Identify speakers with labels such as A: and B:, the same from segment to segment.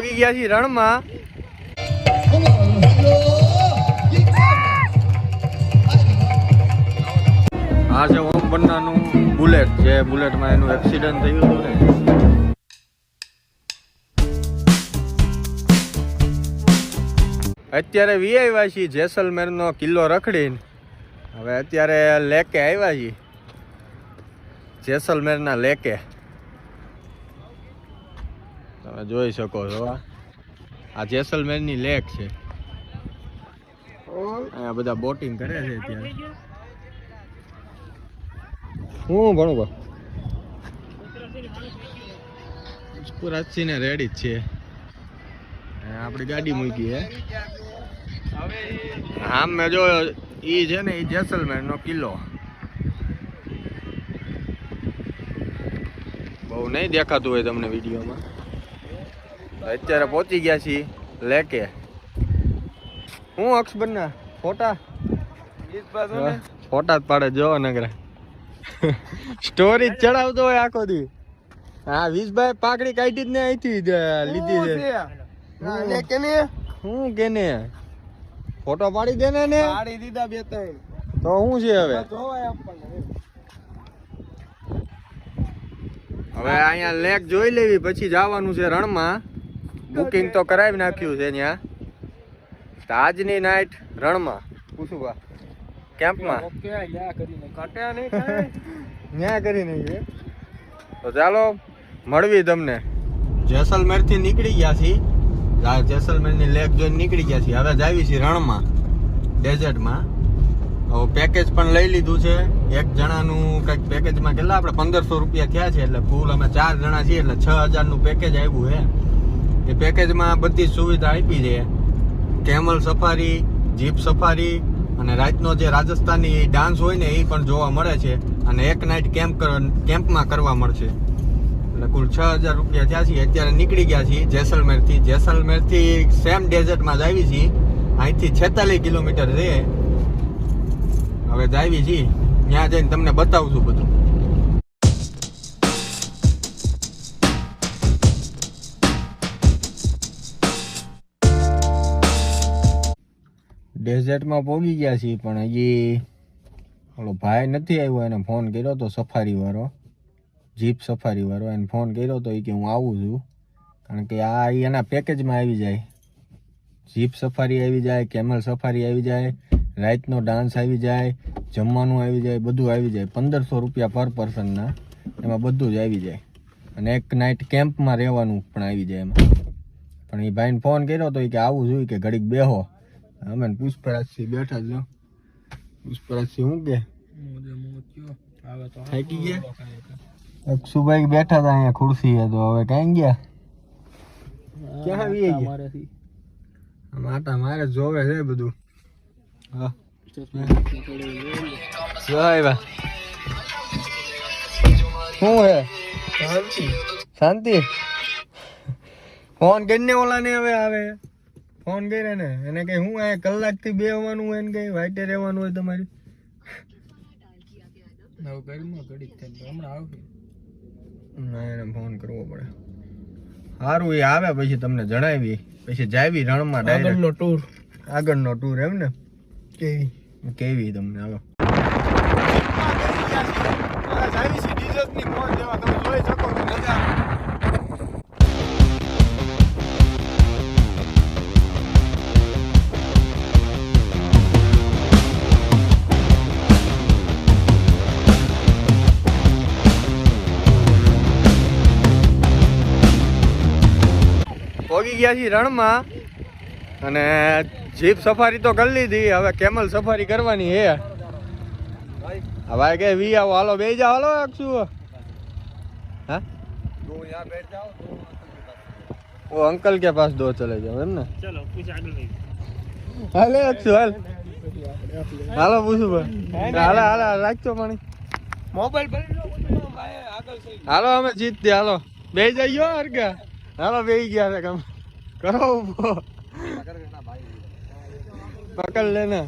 A: પોગી ગયા છીએ રણમાં. આ છે ઓમ બન્નાનું બુલેટ જે બુલેટમાં એનું એક્સિડન્ટ થયું હતું ને. અત્યારે વીઆઈવા છીએ જેસલમેરનો કિલ્લો રખડીને. હવે અત્યારે લેકે આવ્યા છીએ. જેસલમેરના લેકે. તમે જોઈ શકો છો આ. આ જેસલમેરની લેક છે. અહીંયા બધા બોટિંગ કરે છે ત્યાં. હું ભણું પુરાતસી ને રેડી જ છે. આપણી ગાડી મૂકી હે આમ મેં જો ઈ છે ને ઈ જેસલમેર નો કિલ્લો. બહુ નહીં દેખાતું હોય તમને વિડીયોમાં. અત્યારે પહોંચી ગયા છીએ લેકે. હું અક્ષ બન્ના ફોટા? ફોટા જ પાડે જો નગરા સ્ટોરી ચડાવતો હોય આખો દી. હા વીસભાઈ પાકડી કાઢી જ ને અહીંથી લીધી છે. હું કેને ફોટો પાડી દે ને ને
B: દીધા બે ત્રણ.
A: તો શું છે હવે? હવે અહીંયા લેક જોઈ લેવી પછી જવાનું છે રણમાં. બુકિંગ તો કરાવી નાખ્યું છે ત્યાં. તાજની નાઇટ રણમાં. પૂછું કેમ્પમાં? ન્યા કરી નહીં તો ચાલો, મળવી તમને. જેસલમેરથી નીકળી ગયા છીએ. જેસલમેર જેસલમેરની લેક જોઈને નીકળી ગયા છીએ. હવે જાવી છીએ રણમાં ડેઝર્ટમાં પેકેજ પણ લઈ લીધું છે. એક જણાનું કંઈક પેકેજમાં કેટલા? આપણે પંદરસો રૂપિયા થયા છે, એટલે ફૂલ અમે ચાર જણા છીએ, એટલે છ હજારનું પેકેજ આવ્યું છે. એ પેકેજમાં બધી સુવિધા આપી છે. કેમલ સફારી જીપ સફારી અને રાતનો જે રાજસ્થાની ડાન્સ હોય ને એ પણ જોવા મળે છે અને એક નાઇટ કેમ્પ કેમ્પમાં કરવા મળશે. એટલે કુલ છ હજાર રૂપિયા થયા છીએ. અત્યારે નીકળી ગયા છીએ જેસલમેરથી. જેસલમેરથી સેમ ડેઝર્ટમાં જ આવી છીએ. અહીંથી છેતાલીસ કિલોમીટર છે હવે જ આવી છીએ. ત્યાં જઈને તમને બતાવું છું બધું. ડેઝર્ટમાં પહોંચી ગયા છીએ, પણ હજી ઓલો ભાઈ નથી આવ્યો, એને ફોન કર્યો તો સફારીવાળો જીપ સફારીવાળો એને ફોન કર્યો તો એ કે હું આવું છું. કારણ કે આ એના પેકેજમાં આવી જાય. જીપ સફારી આવી જાય, કેમલ સફારી આવી જાય રાઈતનો ડાન્સ આવી જાય, જમવાનું આવી જાય, બધું આવી જાય, પંદરસો રૂપિયા પર પર્સનના, એમાં બધું જ આવી જાય. અને એક નાઇટ કેમ્પમાં રહેવાનું પણ આવી જાય એમાં. પણ એ ભાઈને ફોન કર્યો તો એ કે આવું જોઈએ કે ઘડીક બેહો. અમે ને પુષ્પરાજથી બેઠા જ કે?
B: મોજ થયો. હવે તો
A: થાકી ગયા? અક્ષુભાઈ બેઠા હતા અહીંયા ખુરશીએ તો હવે ક્યાં ગયા? ક્યાં આવી ગયા? આટા મારે જોવે છે બધું. હા. શું હે? શાંતિ. ફોન કરીને ઓલા ને હવે આવે. ફોન કર્યા ને એને કઈ હું આ કલાકથી બે હોવાનું હોય ને કઈ વાઇટે રહેવાનું હોય તમારે?
B: નવ ઘરમાં ઘડીક હમણાં આવશે.
A: ના એને ફોન કરવો પડે. સારું એ આવે પછી તમને જણાવી પછી જાવી રણમાં
B: આગળનો ટૂર
A: આગળનો ટૂર એમ ને?
B: કેવી?
A: કેવી તમને હાલો. ગયા છીએ રણમાં અને જીપ સફારી તો કરી લીધી. હવે કેમલ સફારી કરવાની હે હવે કે વી આવો હાલો બે જાઓ હાલો શું? હા? ઓ અંકલ કે પાસ દો ચલે જાઓ એમ ને?
B: ચલો પૂછ આગળ
A: હાલે અક્ષુ હાલ. હાલો પૂછું ભાઈ. હાલે હાલો રાખજો પાણી.
B: મોબાઈલ ભરી
A: હાલો અમે જીત હાલો. બે જઈયો હરકા હાલો બે ગયા છે તમે કરો પકડ લેને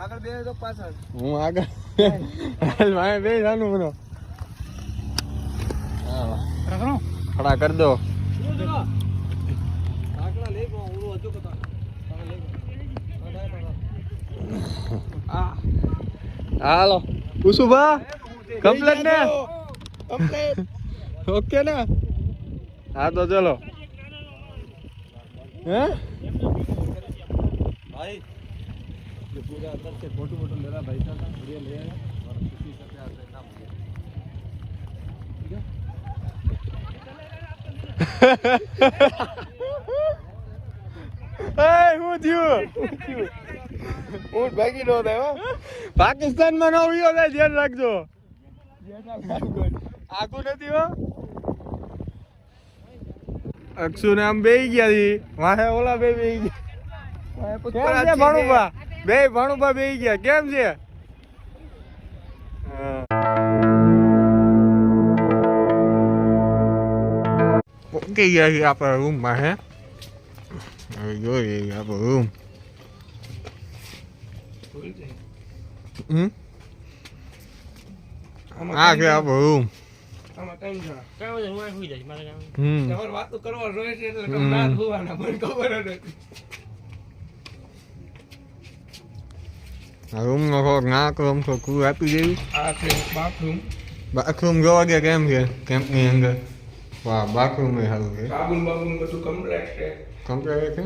B: આગળ બે તો પાછળ.
A: હું આગળ. મારે બે જાનું બનો ખડા કરી દો. હાલો. કુસુભા કમ્પ્લેટ ને.
B: કમ્પ્લેટ
A: ઓકે ને. હા તો ચલો. હે
B: भाई ये पूरा अंदर से फोटो वोटो ले रहा भाई साहब बढ़िया ले आया और किसी से प्यार से ना मुझे
A: એ હું થયું
B: ऊंट भागी नो था वो
A: પાકિસ્તાનમાં ન ઉયો થાય ધ્યાન રાખજો આગું નથી હો અક્ષુ ને આમ બે ગયા છી. મારે ઓલા બે બે ગયા. ભણુભા? બે ભાણુભા બે ગયા. કેમ છે. પહોંચી ગયા છીએ આપણા રૂમમાં હે? હવે જોઈએ આપણો રૂમ. હમ? આ છે આપણો રૂમ.
B: છે તમારે વાતો કરવા જોઈએ છે એટલે
A: હમ.
B: તમે ના જોવાના મને ખબર જ હતી
A: આ રૂમનો થોડોક નાક રૂમ તો કું આપી દેવી
B: આ છે બાથરૂમ
A: બાથરૂમ જોવા ગયા કેમ છે કેમ્પની અંદર વાહ બાથરૂમ એ સારું છે
B: સાબુન બાબુન બધું કમ્પ્લેટ છે
A: કમ્પ્યુટર છે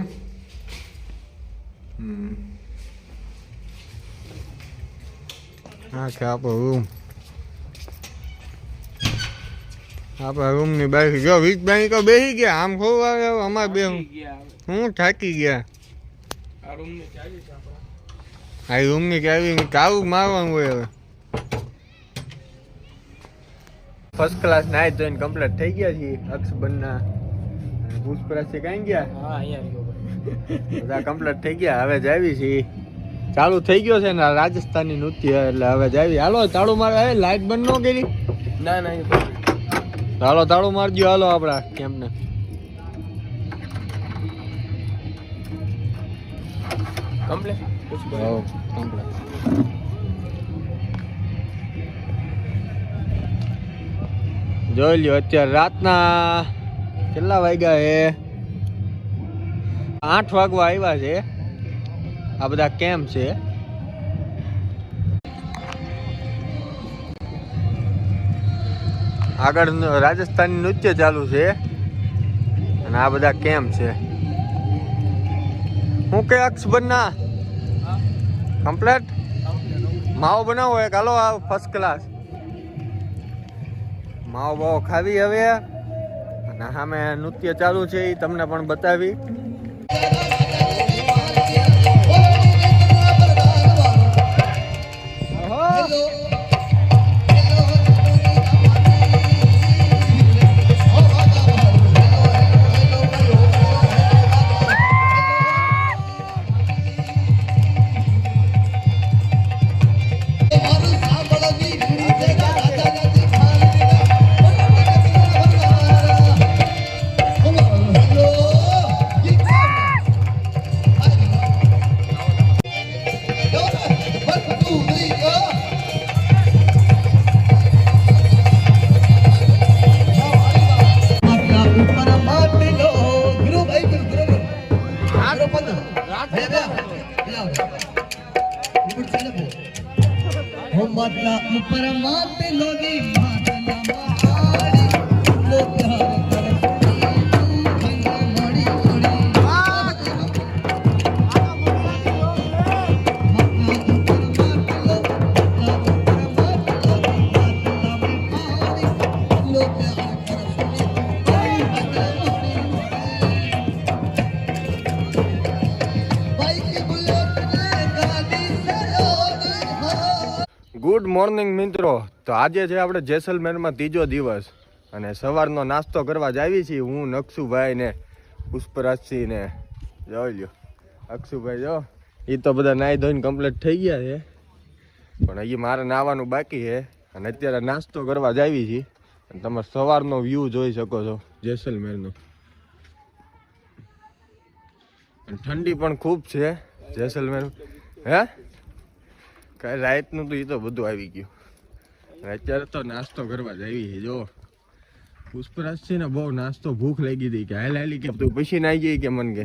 A: હમ આ છે આપણો રૂમ આપણા રૂમની બાઈક જો વીજ બાઈ તો બેસી ગયા. આમ ખોવા અમારે બે હું થાકી ગયા?
B: આ છે
A: રૂમની ચાવી કાવું મારવાનું હોય હવે. ફર્સ્ટ ક્લાસ નાઈટ જોઈને કમ્પ્લીટ થઈ ગયા છીએ. અક્ષબનના પુષ્પરાજથી કાંઈ ગયા?
B: હા અહીંયા
A: બધા કમ્પ્લીટ થઈ ગયા. હવે જાવી છીએ. ચાલુ થઈ ગયો છે ને રાજસ્થાની નૃત્ય એટલે હવે જાવી હાલો ચાલુ મારે લાઈટ બંધ ન કરી?
B: ના ના
A: હાલો તાળું મારજો હાલો આપડા કેમને. જોઈ લ્યો અત્યારે રાતના કેટલા વાગ્યા છે આઠ વાગવા આવ્યા છે. આ બધા કેમ છે? આગળ રાજસ્થાની નૃત્ય ચાલુ છે. અને આ બધા કેમ છે? હું કે અક્ષ બનના? કમ્પ્લેટ? માવો બનાવો એક. હાલો આ ફર્સ્ટ ક્લાસ માવો બાવો ખાવી હવે. અને સામે નૃત્ય ચાલુ છે એ તમને પણ બતાવી.
C: માટલા ઉપર માતે લોગી
A: ગુડ મોર્નિંગ મિત્રો. તો આજે છે આપણે જેસલમેરમાં ત્રીજો દિવસ અને સવારનો નાસ્તો કરવા જ આવી છીએ હું નકશુભાઈ ને પુષ્પરાજસિંહ ને જોઈ લ્યો. અક્ષુભાઈ, જો. એ તો બધા નાહી ધોઈને કમ્પ્લીટ થઈ ગયા છે. પણ હજી મારે નાહવાનું બાકી છે અને અત્યારે નાસ્તો કરવા જ આવી છીએ. અને તમે સવારનો વ્યૂ જોઈ શકો છો જેસલમેરનો. ઠંડી પણ ખૂબ છે જેસલમેર. હે? કાંઈ રાતનું તો એ તો બધું આવી ગયું. અત્યારે તો નાસ્તો કરવા જ આવી છે જો. પુષ્પરાજ ને બહુ નાસ્તો ભૂખ લાગી હતી કે હાલ હાલી કે તું પછી નાઈ ગઈ કે મન કે?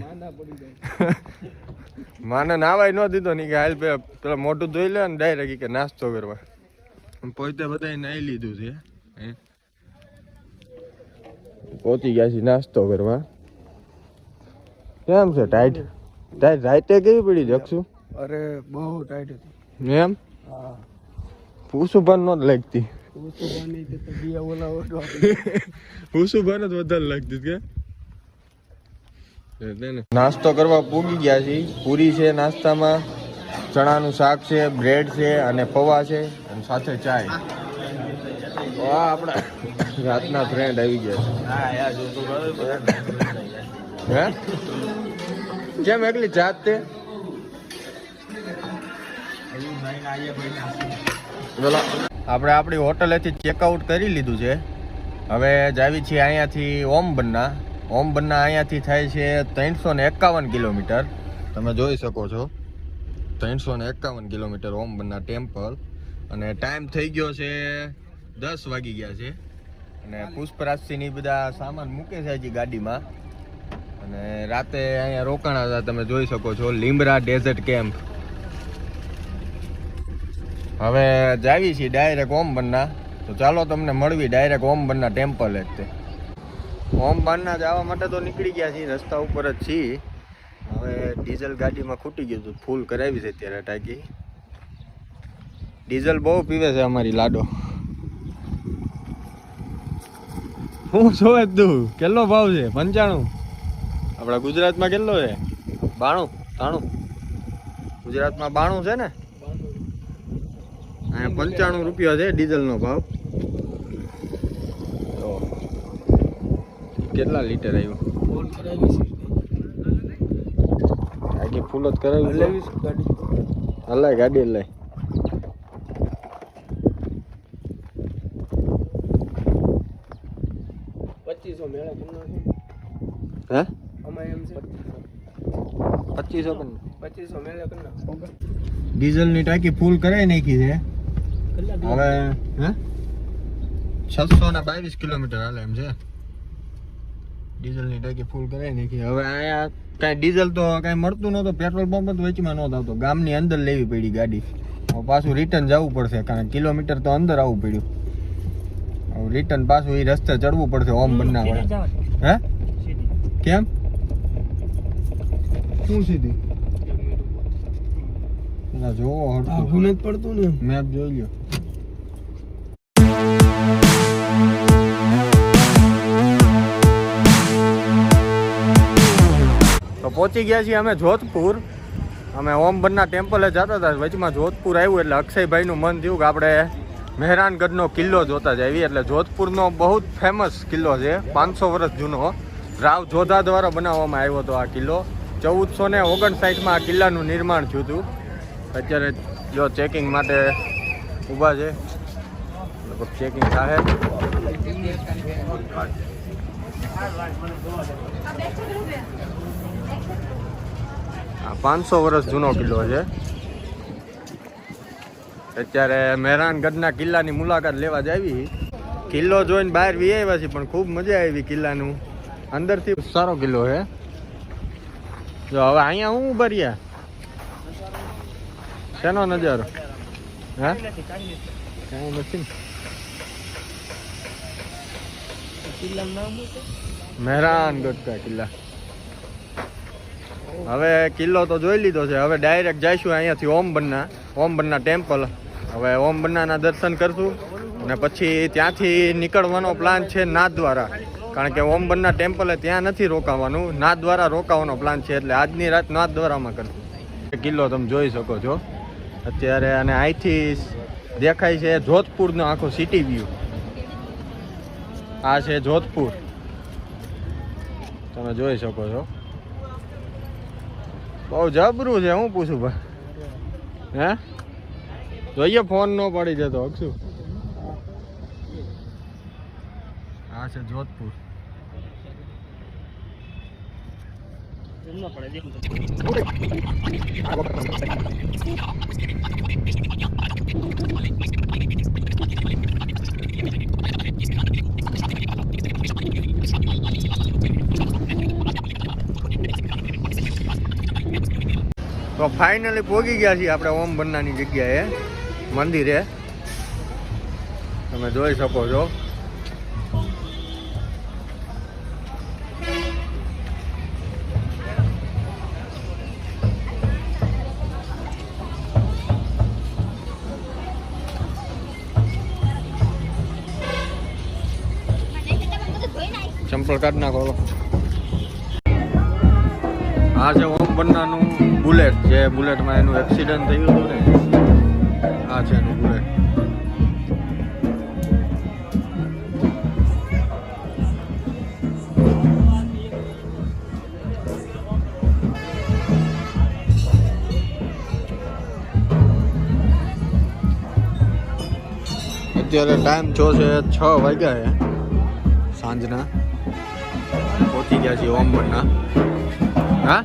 A: માને નાવાય ન દીધો ને કે હાલ પેલા મોઢું ધોઈ લે ને ડાયરેક્ટ કે નાસ્તો કરવા. પોતે બધા નાઈ લીધું છે. પહોંચી ગયા છે નાસ્તો કરવા. કેમ છે ટાઈટ ટાઈટ રાઈતે કેવી પડી જક્ષું
B: અરે બહુ ટાઈટ હતી.
A: એમ? પુસુભાન નો જ લાગતી. પણ જ વધારે લાગતી કે? નાસ્તો કરવા પૂગી ગયા છીએ. પૂરી છે નાસ્તામાં. ચણાનું શાક છે બ્રેડ છે અને પૌવા છે અને સાથે ચાય. વાહ આપણા રાતના ફ્રેન્ડ આવી ગયા છે. હે? કેમ એકલી જાત તે? આપણે આપણી હોટલેથી ચેકઆઉટ કરી લીધું છે. હવે જાવી છીએ અહીંયાથી ઓમ બન્ના ઓમ બન્ના અહીંયાથી થાય છે ત્રણસો ને એકાવન કિલોમીટર. તમે જોઈ શકો છો. ત્રણસો એકાવન કિલોમીટર ઓમ બન્ના ટેમ્પલ. અને ટાઈમ થઈ ગયો છે દસ વાગી ગયા છે. અને પુષ્પરાજસિંહ બધા સામાન મૂકે છે હજી ગાડીમાં. અને રાતે અહીંયા રોકાણા હતા, તમે જોઈ શકો છો. લીમડા ડેઝર્ટ કેમ્પ હવે જાવી છીએ ડાયરેક્ટ ઓમ બન્ના તો ચાલો તમને મળવી ડાયરેક્ટ ઓમ બન્ના ટેમ્પલ જ તે. ઓમ બન્ના જવા માટે તો નીકળી ગયા છીએ રસ્તા ઉપર જ છીએ. હવે ડીઝલ ગાડીમાં ખૂટી ગયું હતું ફૂલ કરાવી છે અત્યારે ટાંકી. ડીઝલ બહુ પીવે છે અમારી લાડો. હું જોવે તું. કેટલો ભાવ છે? પંચાણું? આપણા ગુજરાતમાં કેટલો છે? બાણું તાણું ગુજરાતમાં બાણું છે ને? અહીંયા પંચાણું રૂપિયા છે ડીઝલનો ભાવ. તો કેટલા લીટર આવ્યો? આખી ફૂલ જ કરાવી હલાય ગાડી. હલાય
B: પચીસો મેળા
A: હે? પચીસો
B: પચીસો મેળા
A: ડીઝલની ટાંકી ફૂલ કરાવી નાખી છે. હવે હે? છસો ને બાવીસ કિલોમીટર હાલે એમ છે. ડીઝલની ટાંકી ફૂલ કરાવી નાખી. હવે અહીંયા કાંઈ ડીઝલ તો કાંઈ મળતું નહોતું. પેટ્રોલ પંપ જ વેચમાં નહોતો આવતો. ગામની અંદર લેવી પડી ગાડી. હવે પાછું રિટર્ન જવું પડશે કારણ કે કિલોમીટર તો અંદર આવવું પડ્યું. હવે રિટર્ન પાછું એ રસ્તે ચડવું પડશે ઓમ બન્ના હે? કેમ? શું સીધી? ના જોવો.
B: આઘું નથી પડતું ને
A: મેપ જોઈ લ્યો. તો પહોંચી ગયા છીએ અમે જોધપુર. અમે ઓમ બન્ના ટેમ્પલે જતા હતા. વચમાં જોધપુર આવ્યું એટલે અક્ષયભાઈનું મન થયું કે આપણે મહેરાનગઢનો કિલ્લો જોતા જઈએ. એટલે જોધપુરનો બહુ જ ફેમસ કિલ્લો છે. પાંચસો વર્ષ જૂનો. રાવ જોધા દ્વારા બનાવવામાં આવ્યો હતો આ કિલ્લો. ચૌદસો ને ઓગણસાઠમાં આ કિલ્લાનું નિર્માણ થયું હતું. અત્યારે જો ચેકિંગ માટે ઊભા છે. લગભગ ચેકિંગ થાય પાંચસો વર્ષ જૂનો કિલ્લો છે. અત્યારે મહેરાનગઢના કિલ્લાની મુલાકાત લેવા જ આવી. કિલ્લો જોઈને બહાર વી આવ્યા છે પણ ખૂબ મજા આવી કિલ્લાનું. અંદરથી સારો કિલ્લો છે. જો હવે અહીંયા હું ઊભા રહ્યા. શેનો નજારો હા કાંઈ નથી ને.
B: કિલ્લાનું છે
A: મહેરાનગઢ કા કિલ્લા હવે કિલ્લો તો જોઈ લીધો છે. હવે ડાયરેક્ટ જઈશું અહીંયાથી ઓમ બન્ના ટેમ્પલ હવે ઓમ દર્શન કરશું અને પછી ત્યાંથી નીકળવાનો પ્લાન છે નાથદ્વારા કારણ કે ઓમ બન્ના ટેમ્પલે ત્યાં નથી રોકાવાનું. નાથ દ્વારા રોકાવાનો પ્લાન છે એટલે આજની રાત નાથ દ્વારામાં કરશું. કિલ્લો તમે જોઈ શકો છો. અત્યારે અને અહીંથી દેખાય છે જોધપુરનો આખો સિટી વ્યૂ આ છે જોધપુર. તમે જોઈ શકો છો. બહુ જબરું છે, હું પૂછું ભાઈ? હે? જોઈએ ફોન ન પડી જતો અક્ષુ આ છે જોધપુર. તો ફાઈનલી પોગી ગયા છીએ આપણે ઓમ બન્નાની જગ્યાએ. મંદિરે. તમે જોઈ શકો છો. ચંપલ કાઢ આ છે ઓમ બન્નાનું બુલેટ જે બુલેટમાં એનું એક્સિડન્ટ થયું હતું ને? આ છે એનું બુલેટ. અત્યારે ટાઈમ જો છે છ વાગ્યા છે સાંજના. પહોંચી ગયા છીએ ઓમ ના હા?